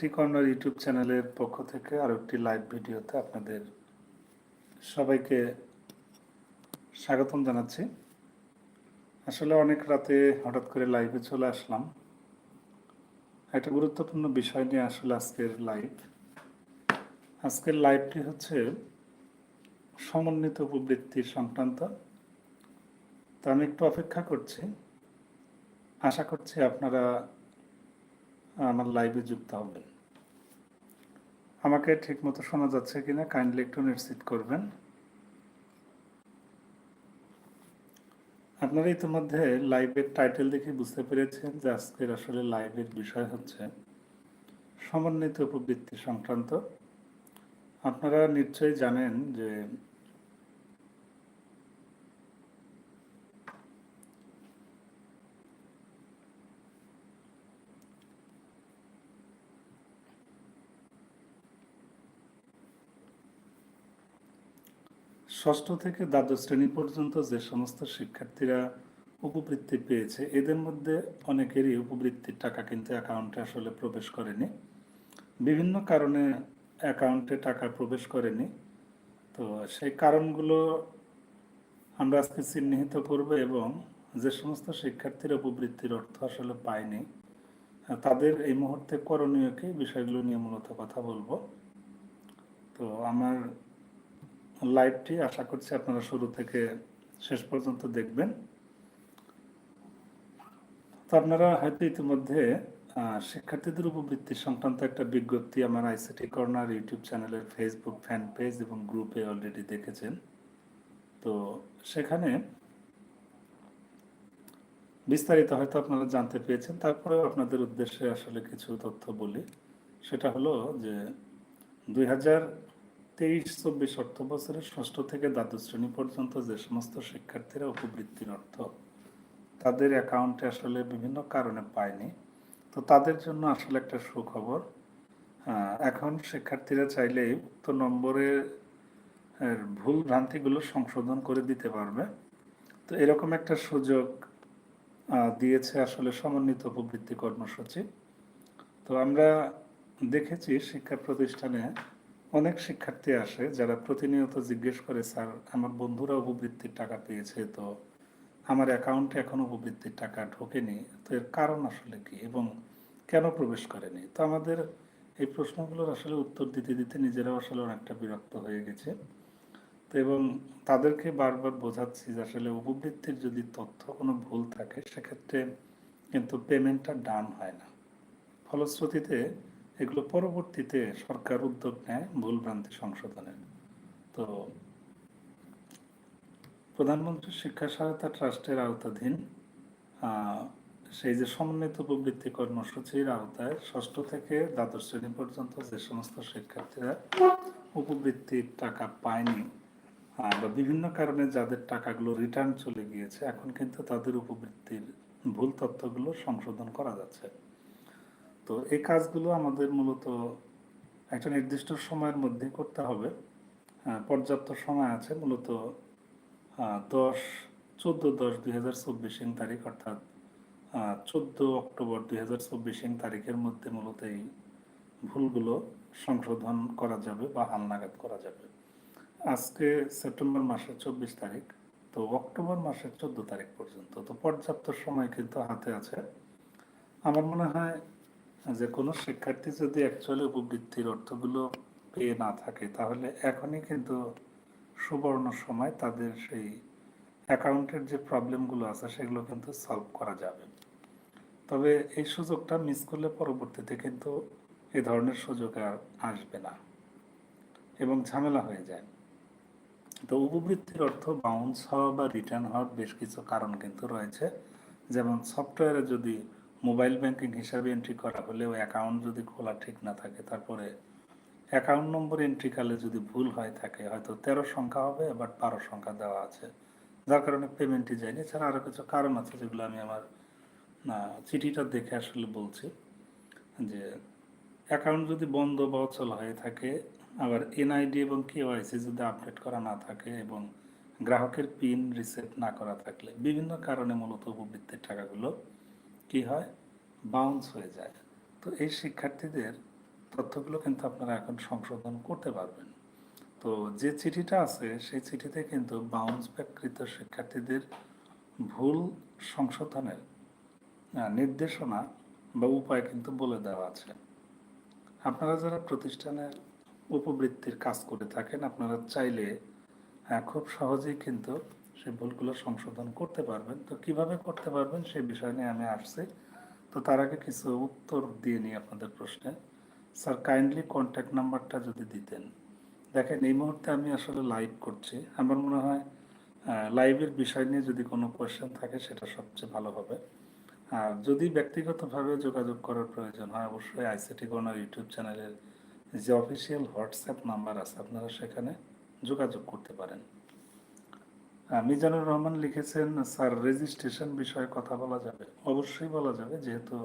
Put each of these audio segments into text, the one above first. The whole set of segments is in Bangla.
টি কর্নার ইউটিউব চ্যানেলের পক্ষ থেকে আরও একটি লাইভ ভিডিওতে আপনাদের সবাইকে স্বাগতম জানাচ্ছি। আসলে অনেক রাতে হঠাৎ করে লাইভে চলে আসলাম। একটা গুরুত্বপূর্ণ বিষয় নিয়ে আসলে আজকের লাইভ আজকের লাইভটি হচ্ছে সমন্বিত উপবৃত্তি সংক্রান্ত। তো আমি একটু অপেক্ষা করছি। আশা করছি আপনারা আমার লাইভে যুক্ত হবেন। আমাকে ঠিকমতো শোনা যাচ্ছে কিনা কাইন্ডলি একটু নিশ্চিত করবেন। আপনারা ইতিমধ্যে লাইভের টাইটেল দেখে বুঝতে পেরেছেন যে আজকের আসলে লাইভের বিষয় হচ্ছে সমন্বিত উপবৃত্তি সংক্রান্ত। আপনারা নিশ্চয়ই জানেন যে ষষ্ঠ থেকে দ্বাদশ শ্রেণি পর্যন্ত যে সমস্ত শিক্ষার্থীরা উপবৃত্তি পেয়েছে, এদের মধ্যে অনেকেরই উপবৃত্তির টাকা কিন্তু অ্যাকাউন্টে আসলে প্রবেশ করেনি। বিভিন্ন কারণে অ্যাকাউন্টে টাকা প্রবেশ করেনি। তো সেই কারণগুলো আমরা আজকে চিহ্নিত করব এবং যে সমস্ত শিক্ষার্থীরা উপবৃত্তির অর্থ আসলে পায়নি, তাদের এই মুহূর্তে করণীয় কি, বিষয়গুলো নিয়ে মূলত কথা বলব। তো আমার লাইভটি আশা করছি আপনারা শুরু থেকে শেষ পর্যন্ত দেখবেন। তো আপনারা হয়তো ইতিমধ্যে শিক্ষার্থীদের উপবৃত্তি সংক্রান্ত একটা বিজ্ঞপ্তি আমার আইসিটি কর্নার ইউটিউব চ্যানেলের ফেসবুক ফ্যান পেজ এবং গ্রুপে অলরেডি দেখেছেন। তো সেখানে বিস্তারিত হয়তো আপনারা জানতে পেরেছেন তারপরেও আপনাদের উদ্দেশ্যে আসলে কিছু তথ্য বলি। সেটা হলো যে, দুই হাজার তেইশ, চব্বিশ অর্থ বছরের ষষ্ঠ থেকে দ্বাদশ শ্রেণি পর্যন্ত যে সমস্ত শিক্ষার্থীরা উপবৃত্তির অর্থ তাদের অ্যাকাউন্টে আসলে বিভিন্ন কারণে পায়নি, তো তাদের জন্য আসলে একটা সুখবর। এখন শিক্ষার্থীরা চাইলে উক্ত নম্বরের ভুল ভ্রান্তিগুলো সংশোধন করে দিতে পারবে। তো এরকম একটা সুযোগ দিয়েছে আসলে সমন্বিত উপবৃত্তি কর্মসূচি। তো আমরা দেখেছি শিক্ষা প্রতিষ্ঠানে অনেক শিক্ষার্থী আসে যারা প্রতিনিয়ত জিজ্ঞেস করে, স্যার, আমার বন্ধুরা উপবৃত্তির টাকা পেয়েছে, তো আমার অ্যাকাউন্টে এখন উপবৃত্তির টাকা ঢোকেনি, তো এর কারণ আসলে কি এবং কেন প্রবেশ করেনি? তো আমাদের এই প্রশ্নগুলোর আসলে উত্তর দিতে দিতে নিজেরাও আসলে অনেকটা বিরক্ত হয়ে গেছে। তো এবং তাদেরকে বারবার বোঝাচ্ছি যে আসলে উপবৃত্তির যদি তথ্য কোনো ভুল থাকে, সেক্ষেত্রে কিন্তু পেমেন্টটা ডান হয় না। ফলশ্রুতিতে এগুলো পরবর্তীতে সরকার উদ্যোগ নেয় ভুলভ্রান্তি সংশোধনের তো প্রধানমন্ত্রী শিক্ষা সহায়তা ট্রাস্টের আওতাধীন সেই যে সমন্বিত উপবৃত্তি কর্মসূচির আওতায় ষষ্ঠ থেকে দ্বাদশ শ্রেণি পর্যন্ত যে সমস্ত শিক্ষার্থীরা উপবৃত্তির টাকা পায়নি বা বিভিন্ন কারণে যাদের টাকাগুলো রিটার্ন চলে গিয়েছে, এখন কিন্তু তাদের উপবৃত্তির ভুল তথ্যগুলো সংশোধন করা যাচ্ছে। তো এই কাজগুলো আমাদের মূলত একটা নির্দিষ্ট সময়ের মধ্যে করতে হবে। পর্যাপ্ত সময় আছে মূলত দশ, চোদ্দ দশ দুই হাজার চব্বিশ তারিখ অর্থাৎ চোদ্দ অক্টোবর দুই হাজার চব্বিশ তারিখের মধ্যে মূলত এই ভুলগুলো সংশোধন করা যাবে বা হালনাগাদ করা যাবে। আজকে সেপ্টেম্বর মাসের চব্বিশ তারিখ, তো অক্টোবর মাসের চোদ্দ তারিখ পর্যন্ত, তো পর্যাপ্ত সময় কিন্তু হাতে আছে। আমার মনে হয় যে কোনো শিক্ষার্থী যদি অ্যাকচুয়ালি উপবৃত্তির অর্থগুলো পেয়ে না থাকে, তাহলে এখনই কিন্তু সুবর্ণ সময় তাদের সেই অ্যাকাউন্টের যে প্রবলেমগুলো আছে, সেগুলো কিন্তু সলভ করা যাবে। তবে এই সুযোগটা মিস করলে পরবর্তীতে কিন্তু এ ধরনের সুযোগ আর আসবে না এবং ঝামেলা হয়ে যায়। তো উপবৃত্তির অর্থ বাউন্স হওয়া বা রিটার্ন হওয়ার বেশ কিছু কারণ কিন্তু রয়েছে। যেমন সফটওয়্যারে যদি মোবাইল ব্যাংকিং হিসাবে এন্ট্রি করা হলেও অ্যাকাউন্ট যদি খোলা ঠিক না থাকে, তারপরে অ্যাকাউন্ট নম্বর এন্ট্রিকালে যদি ভুল হয়ে থাকে, হয়তো তেরো সংখ্যা হবে বাট বারো সংখ্যা দেওয়া আছে। যার কারণে পেমেন্টই যায়নি এছাড়া আরও কিছু কারণ আছে যেগুলো আমি আমার চিঠিটা দেখে আসলে বলছি যে অ্যাকাউন্ট যদি বন্ধ বা অচল হয়ে থাকে, আবার এনআইডি এবং কেওয়াইসি যদি আপডেট করা না থাকে এবং গ্রাহকের পিন রিসেট না করা থাকলে, বিভিন্ন কারণে মূলত উপবৃত্তির টাকাগুলো কি হয়? বাউন্স হয়ে যায়। তো এই শিক্ষার্থীদের তথ্যগুলো কিন্তু আপনারা এখন সংশোধন করতে পারবেন। তো যে চিঠিটা আছে, সেই চিঠিতে কিন্তু বাউন্স ব্যাককৃত শিক্ষার্থীদের ভুল সংশোধনের নির্দেশনা বা উপায় কিন্তু বলে দেওয়া আছে। আপনারা যারা প্রতিষ্ঠানে উপবৃত্তির কাজ করে থাকেন, আপনারা চাইলে খুব সহজেই কিন্তু সেই ভুলগুলো সংশোধন করতে পারবেন। তো কীভাবে করতে পারবেন সেই বিষয় নিয়ে আমি আসছি। তো তার আগে কিছু উত্তর দিয়ে নিই আপনাদের প্রশ্নে। স্যার কাইন্ডলি কন্ট্যাক্ট নাম্বারটা যদি দিতেন। দেখেন, এই মুহূর্তে আমি আসলে লাইভ করছি। আমার মনে হয় লাইভের বিষয় নিয়ে যদি কোনো কোয়েশ্চেন থাকে, সেটা সবচেয়ে ভালো হবে। আর যদি ব্যক্তিগতভাবে যোগাযোগ করার প্রয়োজন হয়, অবশ্যই আইসিটি কর্নার ইউটিউব চ্যানেলের যে অফিসিয়াল হোয়াটসঅ্যাপ নাম্বার আছে, আপনারা সেখানে যোগাযোগ করতে পারেন। মিজানুর রহমান লিখেছেন, স্যার রেজিস্ট্রেশন বিষয়ে কথা বলা যাবে। অবশ্যই বলা যাবে, যেহেতু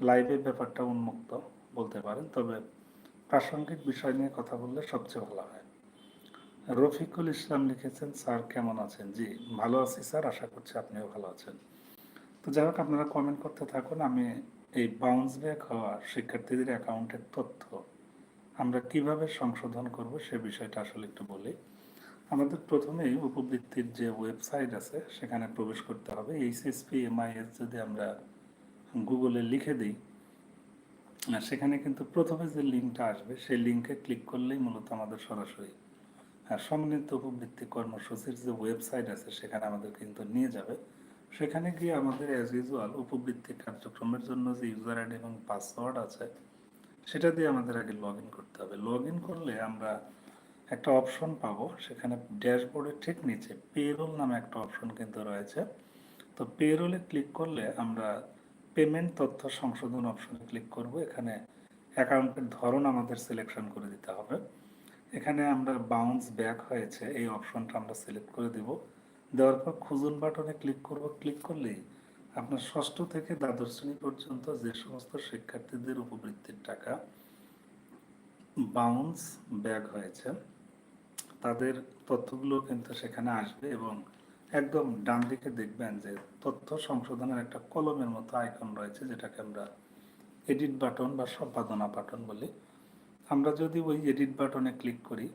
লাইভে ব্যাপারটা উন্মুক্ত বলতে পারেন। তবে প্রাসঙ্গিক বিষয় নিয়ে কথা বললে সবচেয়ে ভালো হয়। রফিকুল ইসলাম লিখেছেন, স্যার, কেমন আছেন? জি, ভালো আছি, স্যার। আশা করছি আপনিও ভালো আছেন। তো যাই হোক, আপনারা কমেন্ট করতে থাকুন। আমি এই বাউন্স ব্যাক হওয়া শিক্ষার্থীদের অ্যাকাউন্টের তথ্য আমরা কীভাবে সংশোধন করব সে বিষয়টা আসলে একটু বলি। আমাদের প্রথমেই উপবৃত্তির যে ওয়েবসাইট আছে, সেখানে প্রবেশ করতে হবে। এইচএসপি, এমআইএস যদি আমরা গুগলে লিখে দিই সেখানে কিন্তু প্রথমে যে লিঙ্কটা আসবে, সেই লিঙ্কে ক্লিক করলেই মূলত আমাদের সরাসরি সম্মিলিত উপবৃত্তি কর্মসূচির যে ওয়েবসাইট আছে, সেখানে আমাদের কিন্তু নিয়ে যাবে। সেখানে গিয়ে আমাদের অ্যাজ ইউজুয়াল উপবৃত্তি কার্যক্রমের জন্য যে ইউজার আইডি এবং পাসওয়ার্ড আছে, সেটা দিয়ে আমাদের আগে লগ করতে হবে। লগ করলে আমরা একটা অপশন পাবো। সেখানে ড্যাশবোর্ডের ঠিক নিচে পেরোল নামে একটা অপশন কিন্তু রয়েছে। তো পেরোলে ক্লিক করলে আমরা পেমেন্ট তথ্য সংশোধন অপশনে ক্লিক করব। এখানে অ্যাকাউন্টের ধরন আমাদের সিলেকশন করে দিতে হবে। এখানে আমরা বাউন্স ব্যাক হয়েছে, এই অপশনটা আমরা সিলেক্ট করে দিব। দেওয়ার পর খুঁজুন বাটনে ক্লিক করব। ক্লিক করলেই আপনার ষষ্ঠ থেকে দ্বাদশ শ্রেণি পর্যন্ত যে সমস্ত শিক্ষার্থীদের উপবৃত্তির টাকা বাউন্স ব্যাক হয়েছে। তাদের তথ্যগুলো কিন্তু সেখানে আসবে এবং একদম ডান দিকে দেখবেন যে তথ্য সংশোধনের একটা কলমের মতো আইকন রয়েছে, যেটাকে আমরা এডিট বাটন বা সম্পাদনা বাটন বলি। আমরা যদি ওই এডিট বাটনে ক্লিক করি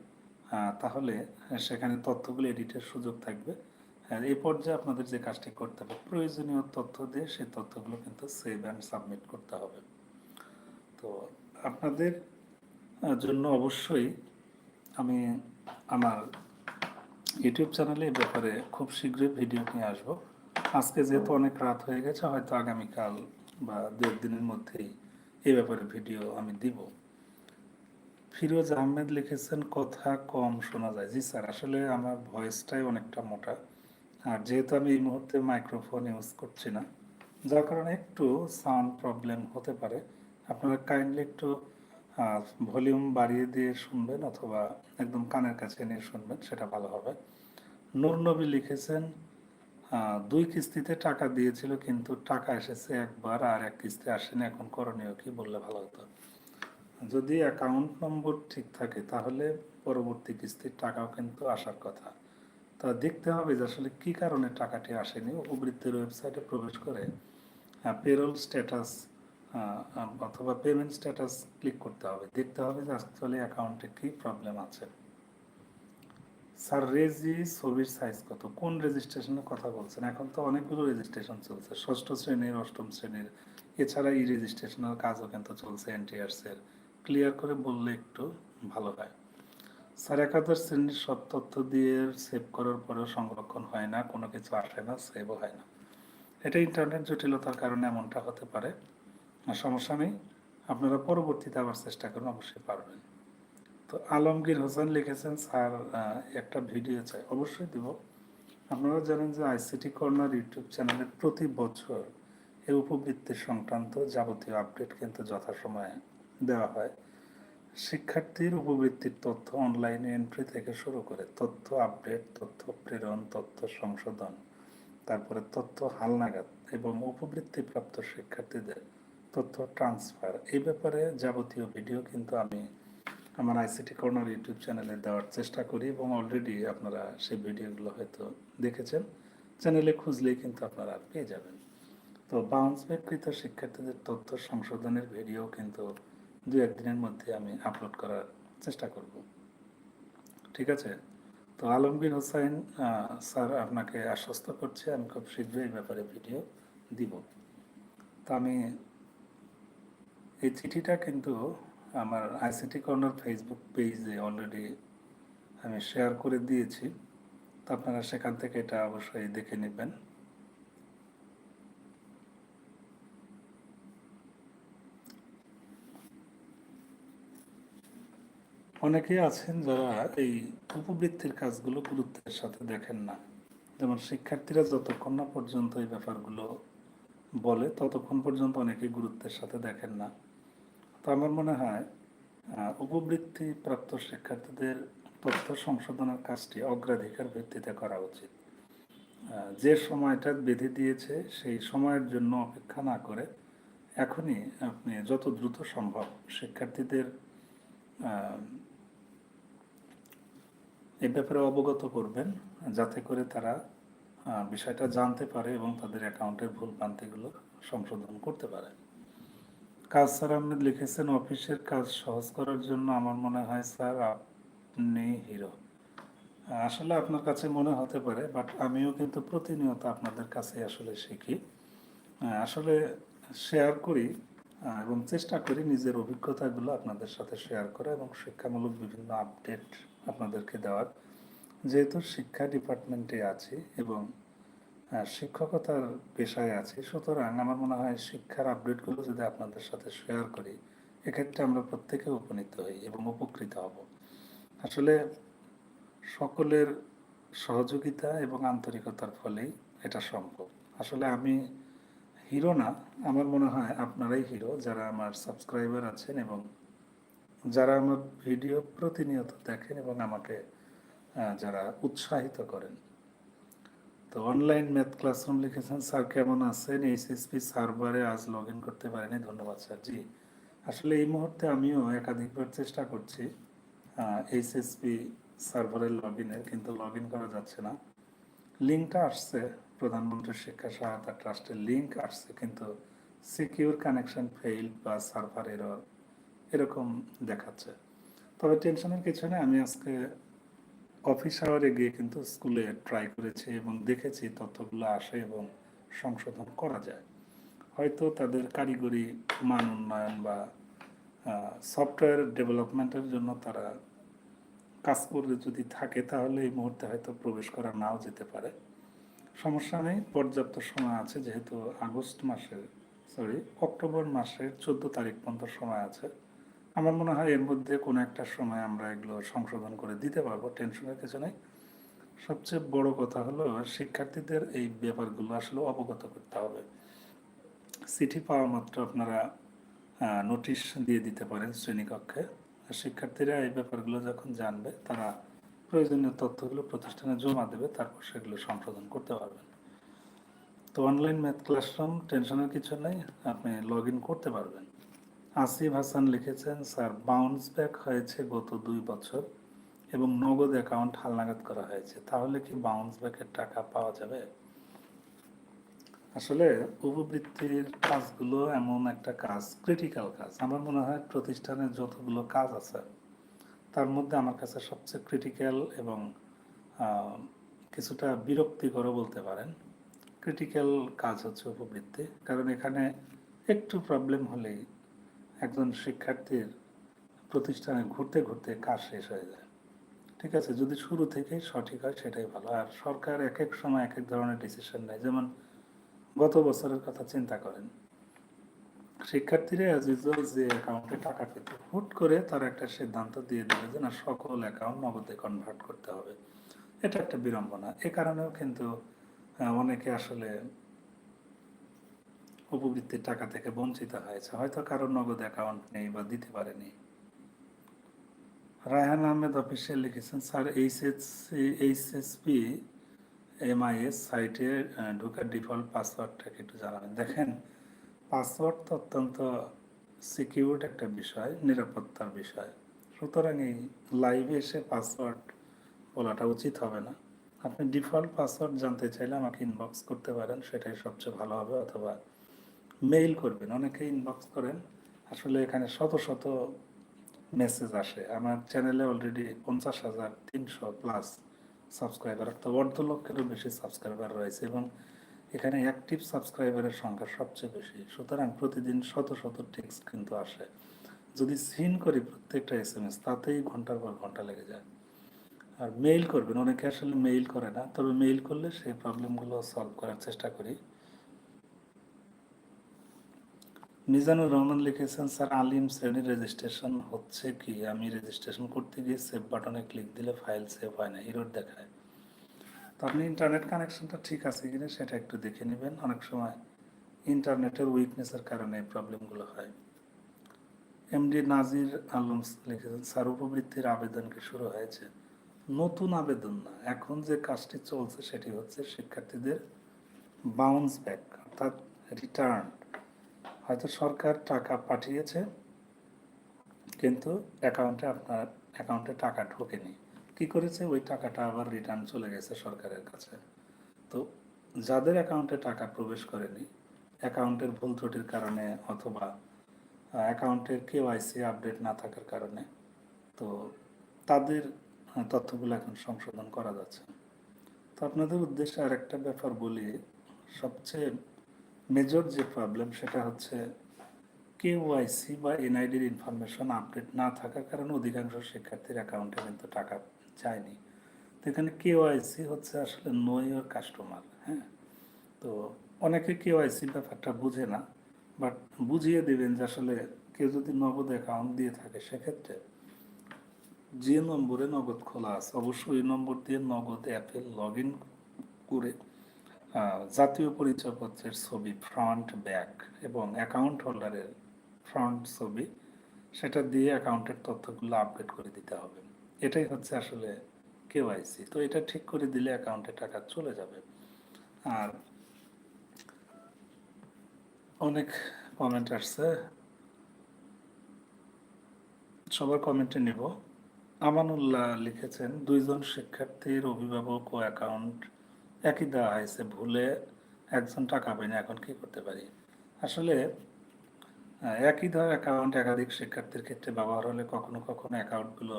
তাহলে সেখানে তথ্যগুলো এডিটের সুযোগ থাকবে। আর এই পর্যায়ে আপনাদের যে কাজটি করতে হবে, প্রয়োজনীয় তথ্য দিয়ে সেই তথ্যগুলো কিন্তু সেভ অ্যান্ড সাবমিট করতে হবে। তো আপনাদের জন্য অবশ্যই আমি আমার ইউটিউব চ্যানেলে এই ব্যাপারে খুব শীঘ্রই ভিডিও নিয়ে আসব। আজকে যেহেতু অনেক রাত হয়ে গেছে, হয়তো আগামীকাল বা দু একদিনের মধ্যেই এই ব্যাপারে ভিডিও আমি দিব। ফিরোজ আহমেদ লিখেছেন, কথা কম শোনা যায়। জি স্যার, আসলে আমার ভয়েসটাই অনেকটা মোটা। আর যেহেতু আমি এই মুহূর্তে মাইক্রোফোন ইউজ করছি না, যার কারণে একটু সাউন্ড প্রবলেম হতে পারে। আপনারা কাইন্ডলি একটু ভলিউম বাড়িয়ে দিয়ে শুনবেন অথবা একদম কানের কাছে নিয়ে শুনবেন, সেটা ভালো হবে। নূর নবী লিখেছেন দুই কিস্তিতে টাকা দিয়েছিল কিন্তু টাকা এসেছে একবার আর এক কিস্তি আসেনি, এখন করণীয় কি বললে ভালো হতো? যদি অ্যাকাউন্ট নম্বর ঠিক থাকে তাহলে পরবর্তী কিস্তির টাকাও কিন্তু আসার কথা। তা দেখতে হবে যে আসলে কী কারণে টাকাটি আসেনি। উপবৃত্তির ওয়েবসাইটে প্রবেশ করে পেরোল স্ট্যাটাস অথবা পেমেন্ট স্ট্যাটাস ক্লিক করতে হবে। দেখতে হবে যে আসলে অ্যাকাউন্টে কি প্রবলেম আছে। স্যার রেজি ছবির সাইজ কত? কোন রেজিস্ট্রেশনের কথা বলছেন? এখন তো অনেকগুলো রেজিস্ট্রেশন চলছে। ষষ্ঠ শ্রেণির, অষ্টম শ্রেণির, এছাড়া ই রেজিস্ট্রেশনের কাজও কিন্তু চলছে এনটিআরস এর। ক্লিয়ার করে বললে একটু ভালো হয়। স্যার একাদশ শ্রেণির সব তথ্য দিয়ে সেভ করার পরেও সংরক্ষণ হয় না, কোনো কিছু আসে না সেভও হয় না। এটা ইন্টারনেট জটিলতার কারণে এমনটা হতে পারে। সমস্যা নেই। আপনারা পরবর্তীতে আবার চেষ্টা করুন, অবশ্যই পারবেন। তো আলমগীর হোসেন লিখেছেন, স্যার একটা ভিডিও চাই। অবশ্যই দিব। আপনারা জানেন যে আইসিটি কর্নার ইউটিউব চ্যানেলে প্রতি বছর এই উপবৃত্তি সংক্রান্ত যাবতীয় আপডেট কিন্তু যথাসময়ে দেওয়া হয়। শিক্ষার্থীর উপবৃত্তির তথ্য অনলাইনে এন্ট্রি থেকে শুরু করে তথ্য আপডেট, তথ্য প্রেরণ, তথ্য সংশোধন, তারপরে তথ্য হালনাগাদ এবং উপবৃত্তিপ্রাপ্ত শিক্ষার্থীদের তথ্য ট্রান্সফার এই ব্যাপারে যাবতীয় ভিডিও কিন্তু আমি আমার আইসিটি কর্নার ইউটিউব চ্যানেলে দেওয়ার চেষ্টা করি এবং অলরেডি আপনারা সেই ভিডিওগুলো হয়তো দেখেছেন। চ্যানেলে খুঁজলেই কিন্তু আপনারা পেয়ে যাবেন। তো বাউন্স ব্যাককৃত শিক্ষার্থীদের তথ্য সংশোধনের ভিডিও কিন্তু দু একদিনের মধ্যে আমি আপলোড করার চেষ্টা করব। ঠিক আছে? তো আলমগীর হোসাইন স্যার আপনাকে আশ্বস্ত করছে, আমি খুব শীঘ্রই ব্যাপারে ভিডিও দিব। তো আমি এই চিঠিটা কিন্তু আমার আইসিটি কর্নার ফেসবুক পেজে অলরেডি আমি শেয়ার করে দিয়েছি। তো আপনারা সেখান থেকে এটা অবশ্যই দেখে নেবেন। অনেকেই আছেন যারা এই উপবৃত্তির কাজগুলো গুরুত্বের সাথে দেখেন না। যেমন শিক্ষার্থীরা যতক্ষণ না পর্যন্ত এই ব্যাপারগুলো বলে, ততক্ষণ পর্যন্ত অনেকেই গুরুত্বের সাথে দেখেন না। তো আমার মনে হয় উপবৃত্তি প্রাপ্ত শিক্ষার্থীদের তথ্য সংশোধনের কাজটি অগ্রাধিকার ভিত্তিতে করা উচিত। যে সময়টা বেঁধে দিয়েছে, সেই সময়ের জন্য অপেক্ষা না করে এখনই আপনি যত দ্রুত সম্ভব শিক্ষার্থীদের এ ব্যাপারে অবগত করবেন, যাতে করে তারা বিষয়টা জানতে পারে এবং তাদের অ্যাকাউন্টের ভুল ভ্রান্তিগুলো সংশোধন করতে পারে। কাজ স্যার আহমেদ লিখেছেন, অফিসের কাজ সহজ করার জন্য আমার মনে হয় স্যার আপনি হিরো। আসলে আপনার কাছে মনে হতে পারে বাট আমিও কিন্তু প্রতিনিয়ত আপনাদের কাছে আসলে শিখি। আসলে শেয়ার করি, এবং চেষ্টা করি নিজের অভিজ্ঞতাগুলো আপনাদের সাথে শেয়ার করা এবং শিক্ষামূলক বিভিন্ন আপডেট আপনাদেরকে দেওয়ার। যেহেতু শিক্ষা ডিপার্টমেন্টে আছি এবং শিক্ষকতার পেশায় আছি। সুতরাং আমার মনে হয় শিক্ষার আপডেটগুলো যদি আপনাদের সাথে শেয়ার করি, এক্ষেত্রে আমরা প্রত্যেকে উপনীত হই এবং উপকৃত হব। আসলে সকলের সহযোগিতা এবং আন্তরিকতার ফলেই এটা সম্ভব। আসলে আমি হিরো না, আমার মনে হয় আপনারাই হিরো যারা আমার সাবস্ক্রাইবার আছেন এবং যারা আমার ভিডিও প্রতিনিয়ত দেখেন এবং আমাকে যারা উৎসাহিত করেন। তো অনলাইন ম্যাথ ক্লাসরুম লিখেছেন স্যার কেমন আছেন? এইচএসপি সার্ভারে আজ লগ ইন করতে পারেনি, ধন্যবাদ স্যার জি। আসলে এই মুহূর্তে আমিও একাধিকবার চেষ্টা করছি এইচএসপি সার্ভারের লগ ইনের কিন্তু লগ ইন করা যাচ্ছে না। লিঙ্কটা আসছে, প্রধানমন্ত্রী শিক্ষা সহায়তা ট্রাস্টের লিঙ্ক আসছে, কিন্তু সিকিউর কানেকশন ফেইল বা সার্ভার এরর এরকম দেখাচ্ছে। তবে টেনশনের কিছু নেই, আমি আজকে অফিস আওয়ারে গিয়ে কিন্তু স্কুলে ট্রাই করেছি এবং দেখেছি তথ্যগুলো আসে এবং সংশোধন করা যায়। হয়তো তাদের কারিগরি মান উন্নয়ন বা সফটওয়্যার ডেভেলপমেন্টের জন্য তারা কাজ করে যদি থাকে, তাহলে এই মুহূর্তে হয়তো প্রবেশ করা নাও যেতে পারে। সমস্যা নেই, পর্যাপ্ত সময় আছে, যেহেতু আগস্ট মাসের সরি অক্টোবর মাসের চোদ্দ তারিখ পর্যন্ত সময় আছে। আমার মনে হয় এর মধ্যে কোনো একটা সময় আমরা এগুলো সংশোধন করে দিতে পারব, টেনশনের কিছু নেই। সবচেয়ে বড় কথা হলো শিক্ষার্থীদের এই ব্যাপারগুলো আসলে অবগত করতে হবে। চিঠি পাওয়া মাত্র আপনারা নোটিশ দিয়ে দিতে পারেন শ্রেণীকক্ষে। শিক্ষার্থীরা এই ব্যাপারগুলো যখন জানবে, তারা প্রয়োজনীয় তথ্যগুলো প্রতিষ্ঠানে জমা দেবে, তারপর সেগুলো সংশোধন করতে পারবেন। তো অনলাইন ম্যাথ ক্লাসরুম টেনশনের কিছু নেই, আপনি লগ করতে পারবেন। আসিফ হাসান লিখেছেন, স্যার বাউন্স ব্যাক হয়েছে গত দুই বছর এবং নগদ অ্যাকাউন্ট হালনাগাদ করা হয়েছে। তাহলে কি বাউন্স ব্যাকের টাকা পাওয়া যাবে? আসলে উপবৃত্তির কাজগুলো এমন একটা কাজ ক্রিটিক্যাল কাজ। আমার মনে হয় প্রতিষ্ঠানের যতগুলো কাজ আছে, তার মধ্যে আমার কাছে সবচেয়ে ক্রিটিক্যাল এবং কিছুটা বিরক্তিকরও বলতে পারেন। ক্রিটিক্যাল কাজ হচ্ছে উপবৃত্তি। কারণ এখানে একটু প্রবলেম হলেই একজন শিক্ষার্থীর প্রতিষ্ঠানে ঘুরতে ঘুরতে কাজ শেষ হয়ে যায়। ঠিক আছে? যদি শুরু থেকেই সঠিক হয়, সেটাই ভালো। আর সরকার এক এক সময় এক এক ধরনের ডিসিশন নেয়। যেমন গত বছরের কথা চিন্তা করেন। শিক্ষার্থীরা অ্যাজ ইউজুয়াল যে অ্যাকাউন্টে টাকা পেত, হুট করে তার একটা সিদ্ধান্ত দিয়ে দেবে যে না, সকল অ্যাকাউন্ট নগদে কনভার্ট করতে হবে। এটা একটা বিড়ম্বনা। এ কারণেও কিন্তু অনেকে আসলে উপবৃত্তির টাকা থেকে বঞ্চিত হয়েছে। হয়তো কারও নগদ অ্যাকাউন্ট নেই বা দিতে পারেনি। রায়হান আহমেদ অফিসে লিখেছেন, স্যার, এইচএসসি এইচএসপি এমআইএস সাইটে ঢোকার ডিফল্ট পাসওয়ার্ডটাকে একটু জানাবেন। দেখেন, পাসওয়ার্ড তো অত্যন্ত সিকিউরড একটা বিষয়, নিরাপত্তার বিষয়। সুতরাং এই লাইভে এসে পাসওয়ার্ড বলাটা উচিত হবে না। আপনি ডিফল্ট পাসওয়ার্ড জানতে চাইলে আমাকে ইনবক্স করতে পারেন, সেটাই সবচেয়ে ভালো হবে, অথবা মেইল করবেন অনেকে ইনবক্স করেন। আসলে এখানে শত শত মেসেজ আসে। আমার চ্যানেলে অলরেডি পঞ্চাশ হাজার তিনশো প্লাস সাবস্ক্রাইবার অর্থাৎ অর্ধ লক্ষেরও বেশি সাবস্ক্রাইবার রয়েছে এবং এখানে অ্যাক্টিভ সাবস্ক্রাইবারের সংখ্যা সবচেয়ে বেশি। সুতরাং প্রতিদিন শত শত টেক্সট কিন্তু আসে। যদি সিন করি প্রত্যেকটা এস এম এস তাতেই ঘণ্টার পর ঘণ্টা লেগে যায়। আর মেইল করবেন, অনেকে আসলে মেইল করে না, তবে মেইল করলে সেই প্রবলেমগুলো সলভ করার চেষ্টা করি। মিজানুর রহমান লিখেছেন, স্যার, আলিম শ্রেণির রেজিস্ট্রেশন হচ্ছে কি? আমি রেজিস্ট্রেশন করতে গিয়ে সেভ বাটনে ক্লিক দিলে ফাইল সেভ হয় না এরর দেখায়। তো আপনি ইন্টারনেট কানেকশনটা ঠিক আছে কিনা সেটা একটু দেখে নেবেন। অনেক সময় ইন্টারনেটের উইকনেসের কারণে এই প্রবলেমগুলো হয়। এমডি নাজির আলম লিখেছেন, স্যার, উপবৃত্তির আবেদন কি শুরু হয়েছে? নতুন আবেদন না, এখন যে কাজটি চলছে সেটি হচ্ছে শিক্ষার্থীদের বাউন্স ব্যাক অর্থাৎ রিটার্ন হয়তো সরকার টাকা পাঠিয়েছে, কিন্তু অ্যাকাউন্টে আপনার, অ্যাকাউন্টে টাকা ঢোকেনি। কি করেছে? ওই টাকাটা আবার রিটার্ন চলে গেছে সরকারের কাছে। তো যাদের অ্যাকাউন্টে টাকা প্রবেশ করেনি, অ্যাকাউন্টের ভুল ত্রুটির কারণে অথবা অ্যাকাউন্টের কেওয়াইসি আপডেট না থাকার কারণে, তো তাদের তথ্যগুলো এখন সংশোধন করা যাচ্ছে। তো আপনাদের উদ্দেশ্যে আরেকটা ব্যাপার বলি, সবচেয়ে মেজর যে প্রবলেম সেটা হচ্ছে কেওয়াইসি বা এনআইডির ইনফরমেশন আপডেট না থাকার কারণে অধিকাংশ শিক্ষার্থীর অ্যাকাউন্টে কিন্তু টাকা যায়নি। তো এখানে কেওয়াইসি হচ্ছে আসলে নো ইয়োর কাস্টমার হ্যাঁ? তো অনেকে কেওয়াইসি ব্যাপারটা বুঝে না বাট বুঝিয়ে দেবেন যে আসলে কেউ যদি নগদ অ্যাকাউন্ট দিয়ে থাকে, সেক্ষেত্রে যে নম্বরে নগদ খোলা আছে, অবশ্যই ওই নম্বর দিয়ে নগদ অ্যাপে লগ ইন করে জাতীয় পরিচয়পত্রের ছবি ফ্রন্ট ব্যাক এবং অ্যাকাউন্ট হোল্ডারের ফ্রন্ট ছবি, সেটা দিয়ে অ্যাকাউন্টের তথ্যগুলো আপডেট করে দিতে হবে। এটাই হচ্ছে আসলে কেওয়াইসি তো এটা ঠিক করে দিলে অ্যাকাউন্টে টাকা চলে যাবে। আর অনেক কমেন্ট আসছে। সবার কমেন্টে নিব। আমানুল্লাহ লিখেছেন, দুইজন শিক্ষার্থীর অভিভাবক ও অ্যাকাউন্ট একই দেওয়া হয়েছে, ভুলে একজন টাকা পায়নি এখন কি করতে পারি? আসলে একই ধর অ্যাকাউন্ট একাধিক শিক্ষার্থীর ক্ষেত্রে ব্যবহার হলে কখনো কখনো অ্যাকাউন্টগুলো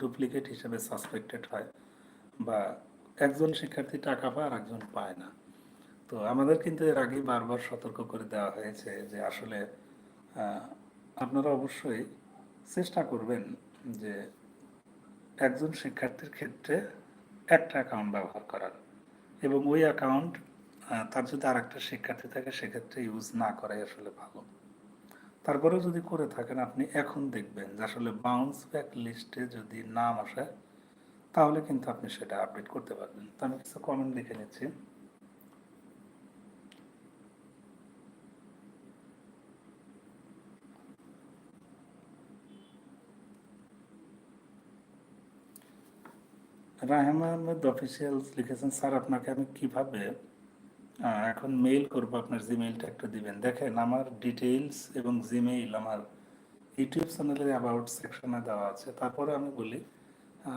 ডুপ্লিকেট হিসেবে সাসপেক্টেড হয় বা একজন শিক্ষার্থী টাকা পায় আর একজন পায় না। তো আমাদের কিন্তু এর আগে বারবার সতর্ক করে দেওয়া হয়েছে যে আসলে আপনারা অবশ্যই চেষ্টা করবেন যে একজন শিক্ষার্থীর ক্ষেত্রে একটা অ্যাকাউন্ট ব্যবহার করার। এবং ওই অ্যাকাউন্ট তার যদি আর একটা শিক্ষার্থী থাকে, সেক্ষেত্রে ইউজ না করাই আসলে ভালো। তারপরেও যদি করে থাকেন, আপনি এখন দেখবেন যে আসলে বাউন্স ব্যাক লিস্টে যদি নাম আসে, তাহলে কিন্তু আপনি সেটা আপডেট করতে পারবেন। তো আমি কিছু কমেন্ট লিখে নিচ্ছি। রাহেম আহমেদ অফিসিয়াল লিখেছেন, স্যার, আপনাকে আমি কীভাবে এখন মেইল করব, আপনার জিমেইলটা একটু দিবেন? দেখেন, আমার ডিটেইলস এবং জিমেইল আমার ইউটিউব চ্যানেলের অ্যাবাউট সেকশনে দেওয়া আছে। তারপরে আমি বলি,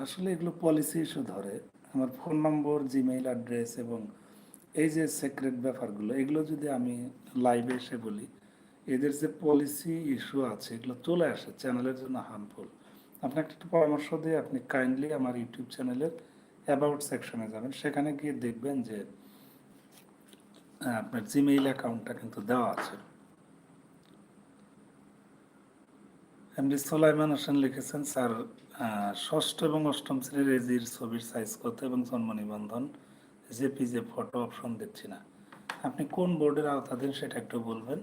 আসলে এগুলো পলিসি ইস্যু ধরে। আমার ফোন নম্বর জিমেইল অ্যাড্রেস এবং এই যে সিক্রেট ব্যাপারগুলো, এগুলো যদি আমি লাইভে এসে বলি, এদের যে পলিসি ইস্যু আছে, এগুলো চলে আসে চ্যানেলের জন্য হার্মফুল আপনাকে একটু পরামর্শ দিয়ে আপনি কাইন্ডলি আমার ইউটিউব চ্যানেলের অ্যাবাউট সেকশনে যাবেন। সেখানে গিয়ে দেখবেন যে আপনার জিমেইল অ্যাকাউন্টটা কিন্তু দেওয়া আছে। এমডি সোলাইমান হোসেন লিখেছেন, স্যার ষষ্ঠ এবং অষ্টম শ্রেণির এজির ছবির সাইজ কত এবং জন্ম নিবন্ধন? যে জেপিজে ফটো অপশন দেখছি না। আপনি কোন বোর্ডের আওতাধীন সেটা একটু বলবেন।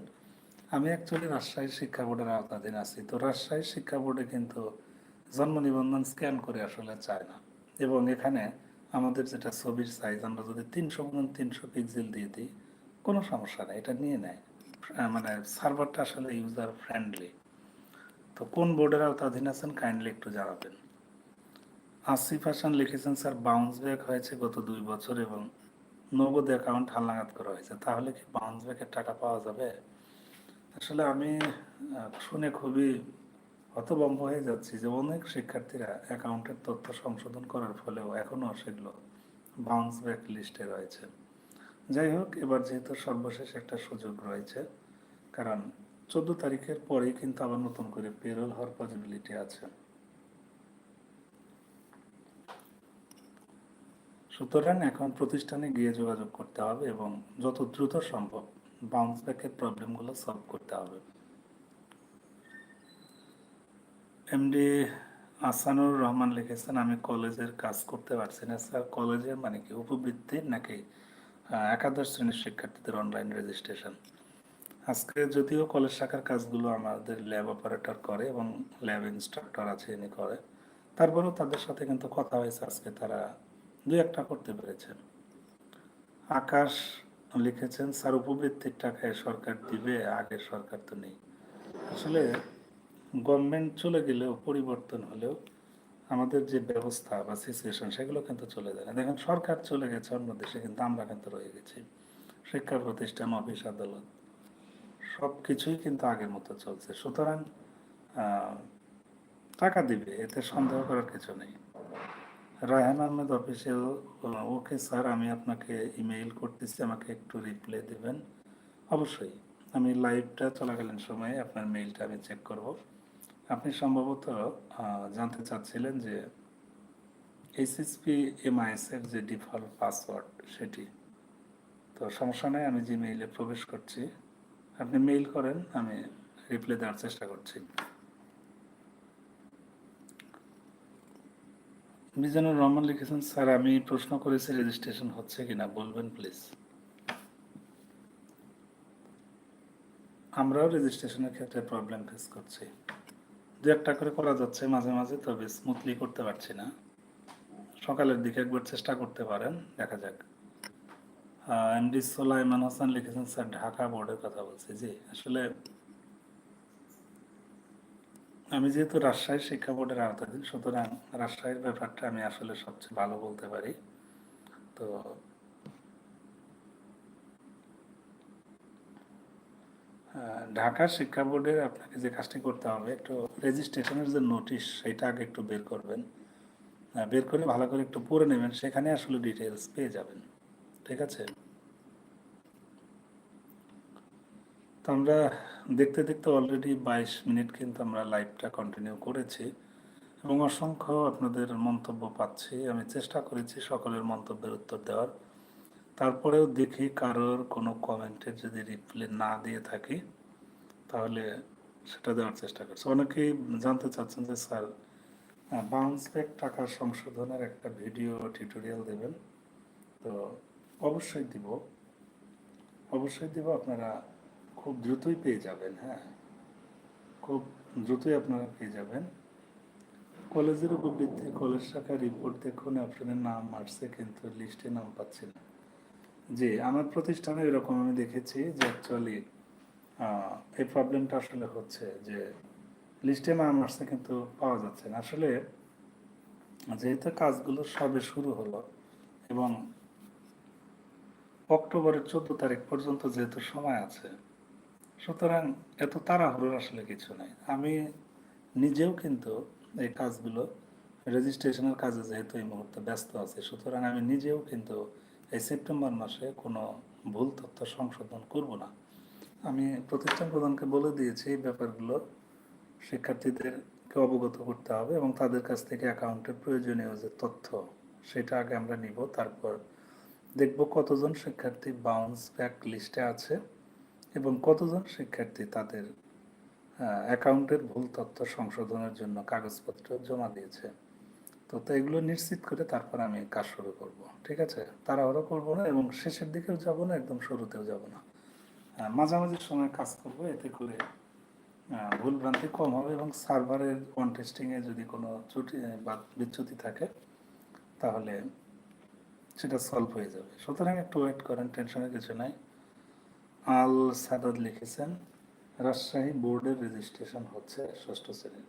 আমি অ্যাকচুয়ালি রাজশাহী শিক্ষা বোর্ডের আওতাধীন আছি। তো রাজশাহী শিক্ষা বোর্ডে কিন্তু জন্ম নিবন্ধন স্ক্যান করে আসলে চায় না। এবং এখানে আমাদের যেটা ছবির সাইজ আমরা যদি তিনশো গুণ তিনশো পিক্সেল দিয়ে দিই, কোনো সমস্যা নেই, এটা নিয়ে নেয়। মানে সার্ভারটা আসলে ইউজার ফ্রেন্ডলি তো কোন বোর্ডের আওতাধীন আছেন কাইন্ডলি একটু জানাবেন। আসিফ হাসান লিখেছেন, স্যার বাউন্স ব্যাক হয়েছে গত দুই বছর এবং নগদ অ্যাকাউন্ট হালনাগাদ করা হয়েছে। তাহলে কি বাউন্স ব্যাকের টাকা পাওয়া যাবে? আসলে আমি শুনে খুবই হতভম্ব হয়ে যাচ্ছি যে অনেক শিক্ষার্থীরা অ্যাকাউন্টের তথ্য সংশোধন করার ফলেও এখনও সেগুলো বাউন্স ব্যাক লিস্টে রয়েছে। যাই হোক, এবার যেহেতু সর্বশেষ একটা সুযোগ রয়েছে, কারণ চোদ্দ তারিখের পরেই কিন্তু আবার নতুন করে পেরোল হওয়ার পসিবিলিটি আছে। সুতরাং এখন প্রতিষ্ঠানে গিয়ে যোগাযোগ করতে হবে এবং যত দ্রুত সম্ভব বাউন্স ব্যাকের প্রবলেমগুলো সলভ করতে হবে। এমডি আসানুর রহমান লিখেছেন, আমি কলেজের কাজ করতে পারছি না, স্যার। কলেজের মানে কি, উপবৃত্তি নাকি একাদশ শ্রেণির শিক্ষার্থীদের অনলাইন রেজিস্ট্রেশন আজকে যদিও কলেজ শাখার কাজগুলো আমাদের ল্যাব অপারেটর করে এবং ল্যাব ইনস্ট্রাক্টর আছে, ইনি করে। তারপরেও তাদের সাথে কিন্তু কথা হয়েছে, আজকে তারা দু একটা করতে পেরেছেন আকাশ লিখেছেন, স্যার, উপবৃত্তির টাকায় সরকার দিবে আগের সরকার তো নেই। আসলে গভর্নমেন্ট চলে গেলেও, পরিবর্তন হলেও আমাদের যে ব্যবস্থা বা সিচুয়েশন সেগুলো কিন্তু চলে যায় না। দেখেন, সরকার চলে গেছে অন্য দেশে, কিন্তু আমরা কিন্তু রয়ে গেছি। শিক্ষা প্রতিষ্ঠান, অফিস, আদালত সব কিছুই কিন্তু আগের মতো চলছে। সুতরাং টাকা দিবে, এতে সন্দেহ করার কিছু নেই। রায়হান আহমেদ অফিসেও ওকে স্যার, আমি আপনাকে ইমেইল করতেছি, আমাকে একটু রিপ্লাই দেবেন। অবশ্যই, আমি লাইভটা চলাকালীন সময়ে আপনার মেইলটা আমি চেক করব। আপনি সম্ভবত জানতে চাচ্ছিলেন যে এইচএসপি এমআইএস এর যে ডিফল্ট পাসওয়ার্ড সেটি। তো সমস্যা নেই, আমি যে মেইলে প্রবেশ করছি। আপনি মেইল করেন, আমি রিপ্লাই দেওয়ার চেষ্টা করছি। মিজানুর রহমান লিখেছেন, স্যার, আমি প্রশ্ন করেছি, রেজিস্ট্রেশন হচ্ছে কিনা? বলবেন, প্লিজ। আমরাও রেজিস্ট্রেশনের ক্ষেত্রে প্রবলেম ফেস করছি। দু একটা করে করা যাচ্ছে মাঝে মাঝে, তবে স্মুথলি করতে পারছি না। সকালের দিকে একবার চেষ্টা করতে পারেন, দেখা যাক। এমডি সোলাইমান হাসান লিখেছেন, স্যার, ঢাকা বোর্ডের কথা বলছি। জি, আসলে আমি যেহেতু রাজশাহী শিক্ষা বোর্ডের আওতাধীন, সুতরাং রাজশাহীর ব্যাপারটা আমি আসলে সবচেয়ে ভালো বলতে পারি। তো ঢাকা শিক্ষা বোর্ডের আপনাকে যে কাজটি করতে হবে, একটু রেজিস্ট্রেশনের যে নোটিশ সেটা আগে একটু বের করবেন। বের করে ভালো করে একটু পড়ে নেবেন, সেখানে আসলে ডিটেলস পেয়ে যাবেন। ঠিক আছে? তো আমরা দেখতে দেখতে অলরেডি বাইশ মিনিট কিন্তু আমরা লাইভটা কন্টিনিউ করেছি। এবং অসংখ্য আপনাদের মন্তব্য পাচ্ছি। আমি চেষ্টা করেছি সকলের মন্তব্যের উত্তর দেওয়ার। তারপরেও দেখি কারোর কোনো কমেন্টের যদি রিপ্লাই না দিয়ে থাকি, তাহলে সেটা দেওয়ার চেষ্টা করছি অনেকেই জানতে চাচ্ছেন যে, স্যার বাউন্স ব্যাক টাকা সংশোধনের একটা ভিডিও টিউটোরিয়াল দেবেন? তো অবশ্যই দিব। অবশ্যই দিব, আপনারা খুব দ্রুতই পেয়ে যাবেন হ্যাঁ। খুব দ্রুতই আপনারা পেয়ে যাবেন। কলেজের উপর উপবৃত্তি, কলেজ শাখা রিপোর্ট দেখুন অপশনের নাম আসছে, কিন্তু লিস্টে নাম পাচ্ছি না। জি, আমার প্রতিষ্ঠানে এরকম আমি দেখেছি যে অ্যাকচুয়ালি এই প্রবলেমটা আসলে হচ্ছে যে লিস্টে নাম আসছে কিন্তু পাওয়া যাচ্ছে না। আসলে যেহেতু কাজগুলো সবে শুরু হলো এবং অক্টোবরের চোদ্দ তারিখ পর্যন্ত যেহেতু সময় আছে, সুতরাং এত তাড়াহুড়োর আসলে কিছু নেই। আমি নিজেও কিন্তু এই কাজগুলো রেজিস্ট্রেশনের কাজে যেহেতু এই মুহূর্তে ব্যস্ত আছি, সুতরাং আমি নিজেও কিন্তু এই সেপ্টেম্বর মাসে কোনো ভুল তথ্য সংশোধন করব না। আমি প্রতিষ্ঠান প্রধানকে বলে দিয়েছি এই ব্যাপারগুলো শিক্ষার্থীদেরকে অবগত করতে হবে এবং তাদের কাছ থেকে অ্যাকাউন্টের প্রয়োজনীয় যে তথ্য সেটা আগে আমরা নিব, তারপর দেখব কতজন শিক্ষার্থী বাউন্স ব্যাক লিস্টে আছে এবং কতজন শিক্ষার্থী তাদের অ্যাকাউন্টের ভুল তথ্য সংশোধনের জন্য কাগজপত্র জমা দিয়েছে। তো তো এগুলো নিশ্চিত করে তারপর আমি কাজ শুরু করব, ঠিক আছে? তাড়াহুড়ো করব না এবং শেষের দিকেও যাব না, একদম শুরুতেও যাব না। মাঝামাঝি সময় কাজ করব, এতে করে ভুলভ্রান্তি কম হবে এবং সার্ভারের অন টেস্টিংয়ে যদি কোনো ত্রুটি বা বিচ্যুতি থাকে, তাহলে সেটা সলভ হয়ে যাবে। সুতরাং একটু ওয়েট করেন টেনশনের কিছু নাই। আল সাদাদ লিখেছেন, রাজশাহী বোর্ডের রেজিস্ট্রেশন হচ্ছে ষষ্ঠ শ্রেণির।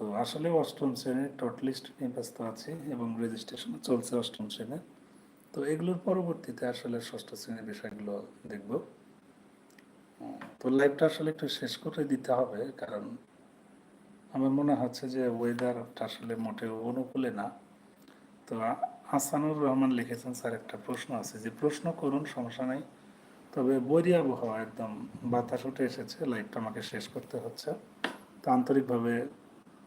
তো আসলে অষ্টম শ্রেণির টট লিস্ট নিয়ে ব্যস্ত আছি এবং রেজিস্ট্রেশন চলছে অষ্টম শ্রেণির তো এগুলোর পরবর্তীতে আসলে ষষ্ঠ শ্রেণির বিষয়গুলো দেখব। তো লাইভটা আসলে একটু শেষ করে দিতে হবে, কারণ আমার মনে হচ্ছে যে ওয়েদারটা আসলে মোটেও অনুকূলে না। তো আসানুর রহমান লিখেছেন, স্যার, একটা প্রশ্ন আছে। যে প্রশ্ন করুন, সমস্যা নেই। তবে বৈরী আবহাওয়া একদম বাতাস উঠে এসেছে লাইভটা আমাকে শেষ করতে হচ্ছে। তো আন্তরিকভাবে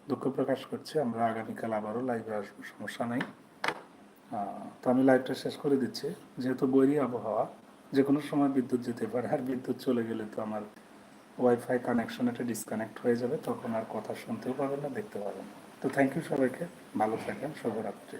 দুঃখ প্রকাশ করছি। আমরা আগামীকাল আবারও লাইভে আসব, সমস্যা নাই। তো আমি লাইভটা শেষ করে দিচ্ছি। যেহেতু বৈরী আবহাওয়া যে কোনো সময় বিদ্যুৎ যেতে পারে। আর বিদ্যুৎ চলে গেলে তো আমার ওয়াইফাই কানেকশন এটা ডিসকানেক্ট হয়ে যাবে, তখন আর কথা শুনতেও পাবেন না, দেখতে পাবেন। তো থ্যাংক ইউ সবাইকে। ভালো থাকেন, শুভরাত্রি।